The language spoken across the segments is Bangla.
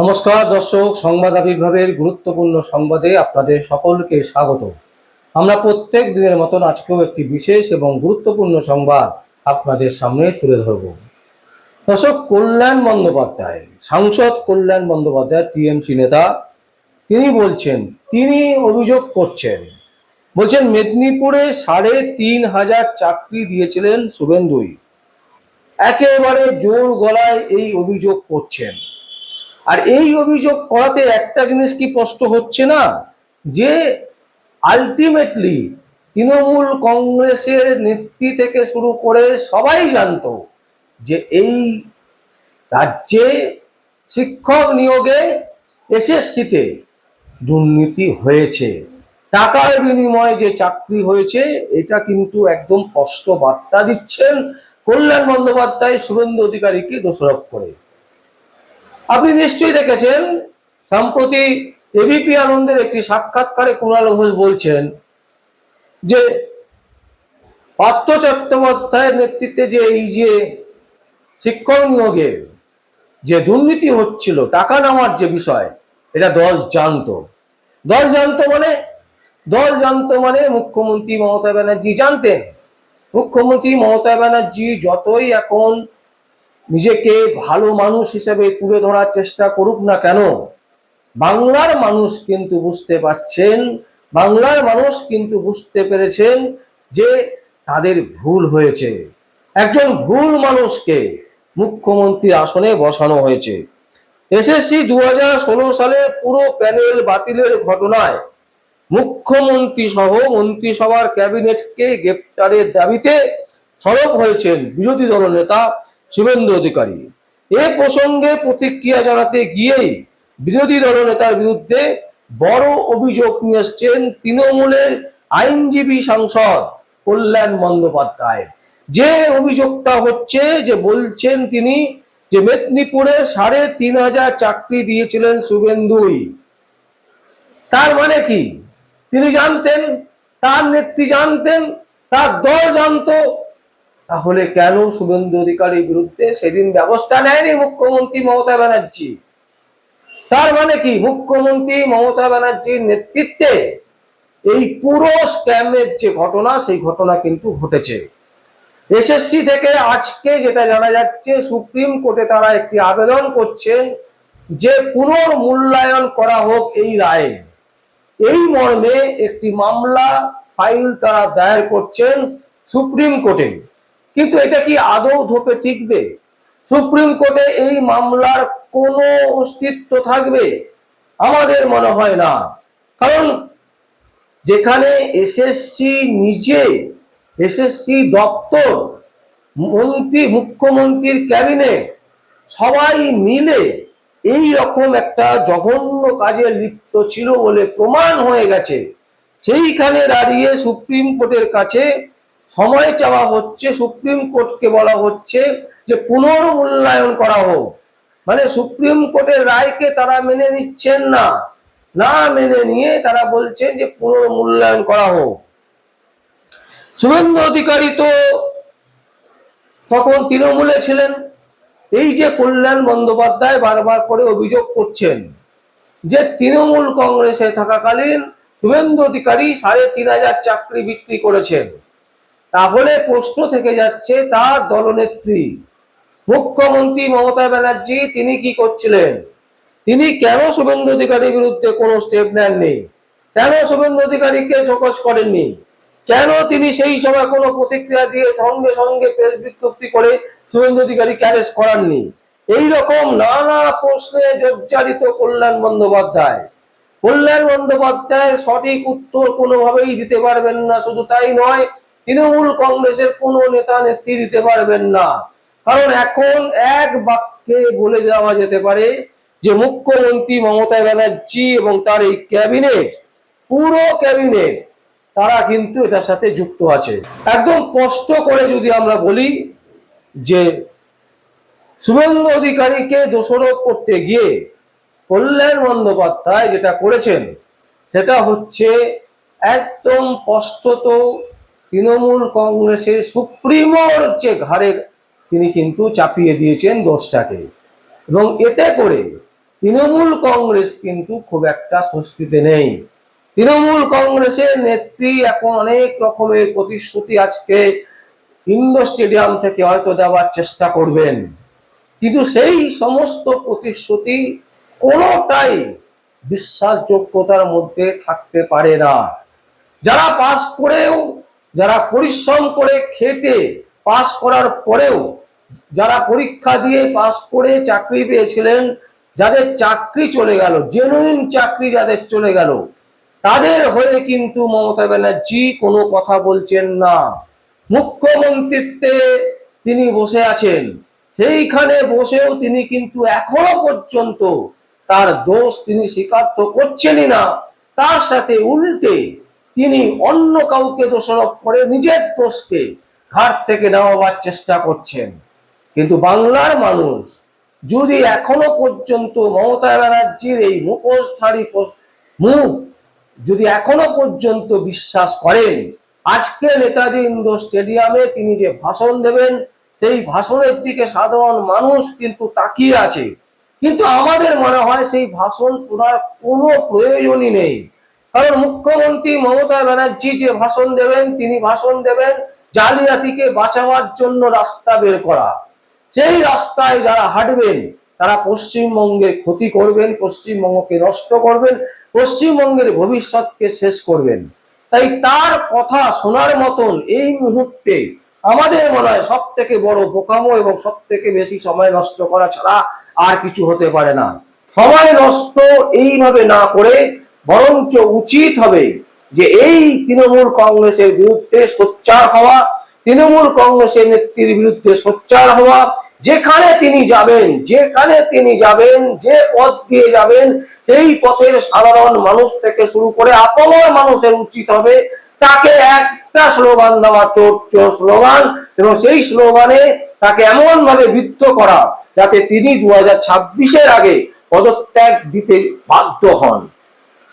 নমস্কার, দর্শক, সংবাদ আবির্ভাবের গুরুত্বপূর্ণ সংবাদে আপনাদের সকলকে স্বাগত। আমরা প্রত্যেক দিনের মতন আজকেও একটি বিশেষ এবং গুরুত্বপূর্ণ সংবাদ আপনাদের সামনে তুলে ধরব। দর্শক, কল্যাণ বন্দ্যোপাধ্যায়, সাংসদ কল্যাণ বন্দ্যোপাধ্যায়, টিএমসি নেতা, তিনি বলছেন, তিনি অভিযোগ করছেন, বলছেন, মেদিনীপুরে সাড়ে তিন হাজার চাকরি দিয়েছিলেন শুভেন্দুই। একেবারে জোর গলায় এই অভিযোগ করছেন। আর এই অভিযোগ করাতে একটা জিনিস কি স্পষ্ট হচ্ছে না? যে আলটিমেটলি তৃণমূল কংগ্রেসের নেত্রী থেকে শুরু করে সবাই জানতো যে এই রাজ্যে শিক্ষক নিয়োগে এসএসসিতে দুর্নীতি হয়েছে। টাকার বিনিময়ে যে চাকরি হয়েছে, এটা কিন্তু একদম স্পষ্ট বার্তা দিচ্ছেন কল্যাণ বন্দ্যোপাধ্যায়, শুভেন্দু অধিকারীকে দোষারোপ করে। আপনি নিশ্চয়ই দেখেছেন, সম্প্রতি এবিপি আনন্দের একটি সাক্ষাৎকারে কুণাল ঘোষ বলছেন যে পার্থ চট্টোপাধ্যায়ের নেতৃত্বে যে এই যে শিক্ষক নিয়োগে যে দুর্নীতি হচ্ছিল, টাকা নেওয়ার যে বিষয়, এটা দল জানতো। দল জানতো মানে দল জানতো মানে মুখ্যমন্ত্রী মমতা ব্যানার্জি জানতেন। মুখ্যমন্ত্রী মমতা ব্যানার্জি যতই এখন নিজেকে ভালো মানুষ হিসেবে তুলে ধরার চেষ্টা করুক না কেন? বাংলার মানুষ কিন্তু বুঝতে পারছেন, বাংলার মানুষ কিন্তু বুঝতে পেরেছেন যে তাদের ভুল হয়েছে। একজন ভুল মানুষকে মুখ্যমন্ত্রী আসনে বসানো হয়েছে। এসএসসি দু হাজার ষোলো সালে পুরো প্যানেল বাতিলের ঘটনায় মুখ্যমন্ত্রী সহ মন্ত্রিসভার ক্যাবিনেটকে গ্রেপ্তারের দাবিতে সরব হয়েছেন বিরোধী দলনেতা শুভেন্দু অধিকারী। এ প্রসঙ্গে প্রতিক্রিয়া জানাতে গিয়েই বিরোধী দলনেতার বিরুদ্ধে বড় অভিযোগ নিয়ে এসছেন তৃণমূলের আইনজীবী সাংসদ কল্যাণ বন্দ্যোপাধ্যায়। যে অভিযোগটা হচ্ছে যে বলছেন তিনি যে মেদিনীপুরে সাড়ে তিন হাজার চাকরি দিয়েছিলেন শুভেন্দুই। তার মানে কি? তিনি জানতেন, তার নেত্রী জানতেন, তার দল জানতো তাহলে কেন শুভেন্দু অধিকারীর বিরুদ্ধে সেদিন ব্যবস্থা নেয়নি মুখ্যমন্ত্রী মমতা ব্যানার্জি? তার মানে কি? মুখ্যমন্ত্রী মমতা ব্যানার্জির নেতৃত্বে এই পুরো স্ক্যামের যে ঘটনা, সেই ঘটনা কিন্তু ঘটেছে। এসএসসি থেকে আজকে যেটা জানা যাচ্ছে, সুপ্রিম কোর্টে তারা একটি আবেদন করছেন যে পুনর্মূল্যায়ন করা হোক এই রায়ে। এই মর্মে একটি মামলা ফাইল তারা দায়ের করছেন সুপ্রিম কোর্টে। কিন্তু এটা কি আদৌ ধোপে টিকবে? সুপ্রিম কোর্টে এই মামলার কোনো অস্তিত্ব থাকবে? আমাদের মনে হয় না। কারণ যেখানে এসএসসি নিজে এসএসসি দপ্তর, মন্ত্রী, মুখ্যমন্ত্রীর ক্যাবিনেট সবাই মিলে এই রকম একটা জঘন্য কাজে লিপ্ত ছিল বলে প্রমাণ হয়ে গেছে। সেইখানে দাঁড়িয়ে সুপ্রিম কোর্টের কাছে সময় চাওয়া হচ্ছে, সুপ্রিম কোর্টকে বলা হচ্ছে যে পুনর্মূল্যায়ন করা হোক। মানে সুপ্রিম কোর্টের রায়কে তারা মেনে নিচ্ছেন না। না মেনে নিয়ে তারা বলছেন যে পুনর্মূল্যায়ন করা হোক। শুভেন্দু অধিকারী তো তখন তৃণমূলে ছিলেন। এই যে কল্যাণ বন্দ্যোপাধ্যায় বারবার করে অভিযোগ করছেন যে তৃণমূল কংগ্রেসে থাকাকালীন শুভেন্দু অধিকারী সাড়ে তিন হাজার চাকরি বিক্রি করেছেন। তাহলে প্রশ্ন থেকে যাচ্ছে তার দলনেত্রী। মুখ্যমন্ত্রী মমতা ব্যানার্জি, তিনি কি করছিলেন? তিনি কেন শুভেন্দু অধিকারীর বিরুদ্ধে কোনো স্টেপ নেননি? কেন শুভেন্দু অধিকারীকে চকস করেননি? কেন তিনি সেই সময় কোনো প্রতিক্রিয়া দিয়ে সঙ্গে সঙ্গে প্রেস বিজ্ঞপ্তি করে শুভেন্দু অধিকারীকে অ্যারেস্ট করাননি? এই রকম নানা প্রশ্নে জর্জারিত কল্যাণ বন্দ্যোপাধ্যায়। কল্যাণ বন্দ্যোপাধ্যায় সঠিক উত্তর কোনোভাবেই দিতে পারবেন না, শুধু তাই নয় তৃণমূল কংগ্রেসের কোনো নেতা নেত্রী দিতে পারবেন না। কারণ এখন এক বাক্যে বলে যাওয়া যেতে পারে যে মুখ্যমন্ত্রী মমতা ব্যানার্জি এবং তার এই ক্যাবিনেট, পুরো ক্যাবিনেট, তারা কিন্তু এটার সাথে যুক্ত আছে। একদম স্পষ্ট করে যদি আমরা বলি যে শুভেন্দু অধিকারীকে দোষারোপ করতে গিয়ে কল্যাণ বন্দ্যোপাধ্যায় যেটা করেছেন, সেটা হচ্ছে একদম স্পষ্টত তৃণমূল কংগ্রেসের সুপ্রিমোর যে ঘাড়ে তিনি কিন্তু চাপিয়ে দিয়েছেন দোষটাকে। এবং এতে করে তৃণমূল কংগ্রেস কিন্তু খুব একটা স্বস্তিতে নেই। তৃণমূল কংগ্রেসের নেত্রী এখন অনেক রকমের প্রতিশ্রুতি আজকে ইন্ডো স্টেডিয়াম থেকে হয়তো দেওয়ার চেষ্টা করবেন। কিন্তু সেই সমস্ত প্রতিশ্রুতি কোনোটাই বিশ্বাসযোগ্যতার মধ্যে থাকতে পারে না। যারা পাস করেও যারা পরিশ্রম করে খেটে পাস করার পরেও, যারা পরীক্ষা দিয়ে পাস করে চাকরি পেয়েছিলেন, যাদের চাকরি চলে গেল জেনুইন চাকরি যাদের চলে গেল, তাদের হয়ে কিন্তু মমতা ব্যানার্জি কোনো কথা বলছেন না। মুখ্যমন্ত্রীত্বে তিনি বসে আছেন, সেইখানে বসেও তিনি কিন্তু এখনও পর্যন্ত তার দোষ তিনি স্বীকার তো করছেনই না, তার সাথে উল্টে তিনি অন্য কাউকে দোষারোপ করে নিজের দোষকে ঘাট থেকে নেওয়াবার চেষ্টা করছেন। কিন্তু বাংলার মানুষ যদি এখনও পর্যন্ত মমতা ব্যানার্জির এই মুখোশধারী মুখ যদি এখনও পর্যন্ত বিশ্বাস করেন, আজকে নেতাজি ইন্ডোর স্টেডিয়ামে তিনি যে ভাষণ দেবেন, সেই ভাষণের দিকে সাধারণ মানুষ কিন্তু তাকিয়ে আছে। কিন্তু আমাদের মনে হয় সেই ভাষণ শোনার কোনো প্রয়োজনই নেই। কারণ মুখ্যমন্ত্রী মমতা ব্যানার্জি যে ভাষণ দেবেন, তিনি ভাষণ দেবেন জালিয়াতিকে বাঁচাবার জন্য রাস্তা বের করা। সেই রাস্তায় যারা হাঁটবেন, তারা পশ্চিমবঙ্গে ক্ষতি করবেন, পশ্চিমবঙ্গকে নষ্ট করবেন, পশ্চিমবঙ্গের ভবিষ্যৎকে শেষ করবেন। তাই তার কথা শোনার মতন এই মুহূর্তে আমাদের মনে হয় সব থেকে বড় বোকামো এবং সব থেকে বেশি সময় নষ্ট করা ছাড়া আর কিছু হতে পারে না। সময় নষ্ট এইভাবে না করে বরঞ্চ উচিত হবে যে এই তৃণমূল কংগ্রেসের বিরুদ্ধে সোচ্চার হওয়া, তৃণমূল কংগ্রেসের নেত্রীর বিরুদ্ধে সোচ্চার হওয়া, যেখানে তিনি যাবেন, যেখানে তিনি যাবেন, যে পথ দিয়ে যাবেন, সেই পথের সাধারণ মানুষ থেকে শুরু করে আপমর মানুষের উচিত হবে তাকে একটা স্লোগান দেওয়া, চোর চোর স্লোগান। এবং সেই স্লোগানে তাকে এমন ভাবে বিদ্ধ করা যাতে তিনি দু হাজার আগে পদত্যাগ দিতে বাধ্য হন।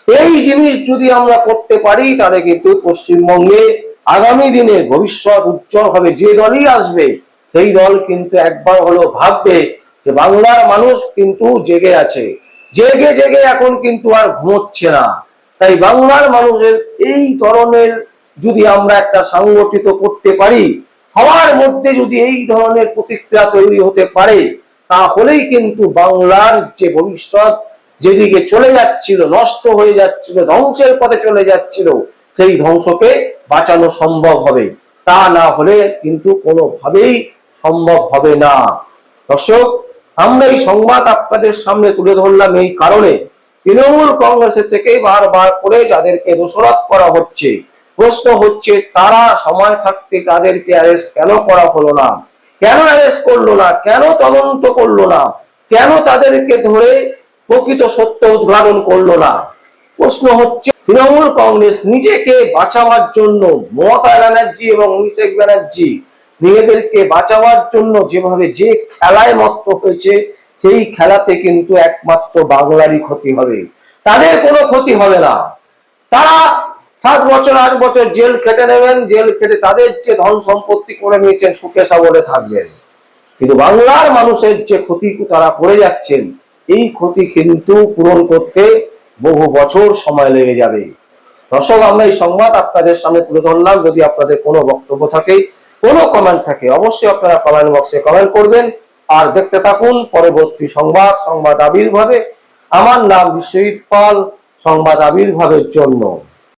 এই জিনিস যদি আমরা করতে পারি, তাহলে কিন্তু পশ্চিমবঙ্গে আগামী দিনে ভবিষ্যৎ উজ্জ্বল হবে। যে দলই আসবে, সেই দল কিন্তু একবার হলো ভাববে যে বাংলার মানুষ কিন্তু জেগে আছে। জেগে জেগে এখন কিন্তু আর ঘুমোচ্ছে না। তাই বাংলার মানুষের এই ধরনের যদি আমরা একটা সংগঠিত করতে পারি, সবার মধ্যে যদি এই ধরনের প্রতিক্রিয়া তৈরি হতে পারে, তাহলেই কিন্তু বাংলার যে ভবিষ্যৎ যেদিকে চলে যাচ্ছিল, নষ্ট হয়ে যাচ্ছিল, ধ্বংসের পথে চলে যাচ্ছিল, সেই ধ্বংসকে বাঁচানো সম্ভব হবে। তা না হলে কিন্তু কোনোভাবেই সম্ভব হবে না। দর্শক, আমরা এই সংবাদ আপনাদের সামনে তুলে ধরলাম এই কারণে তৃণমূল কংগ্রেসের থেকে বারবার করে যাদেরকে দোষারোপ করা হচ্ছে, প্রশ্ন হচ্ছে, তারা সময় থাকতে তাদেরকে অ্যারেস্ট কেন করা হলো না? কেন অ্যারেস্ট করল না? কেন তদন্ত করল না? কেন তাদেরকে ধরে প্রকৃত সত্য উদ্ঘাটন করল না। প্রশ্ন হচ্ছে, তৃণমূল কংগ্রেস নিজেকে বাঁচাবার জন্য মমতা ব্যানার্জি এবং অভিষেক ব্যানার্জি নিজেদেরকে বাঁচাবার জন্য যেভাবে যে খেলায় মত্ত হয়েছে, সেই খেলাতে কিন্তু একমাত্র বাংলারই ক্ষতি হবে। তাদের কোনো ক্ষতি হবে না। তারা সাত বছর, আট বছর জেল খেটে নেবেন, জেল খেটে তাদের যে ধন সম্পত্তি করে নিয়েছেন, সুখে সাবরে থাকবেন। কিন্তু বাংলার মানুষের যে ক্ষতি, তারা করে যাচ্ছেন এই ক্ষতি কিন্তু পূরণ করতে বহু বছর সময় লেগে যাবে। দর্শক, আমরা এই সংবাদ আপনাদের সামনে তুলে ধরলাম। যদি আপনাদের কোনো বক্তব্য থাকে, কোনো কমেন্ট থাকে, অবশ্যই আপনারা কমেন্ট বক্সে কমেন্ট করবেন। আর দেখতে থাকুন পরবর্তী সংবাদ সংবাদ আবির্ভাবে। আমার নাম বিশ্বজিৎ পাল, সংবাদ আবির্ভাবের জন্য।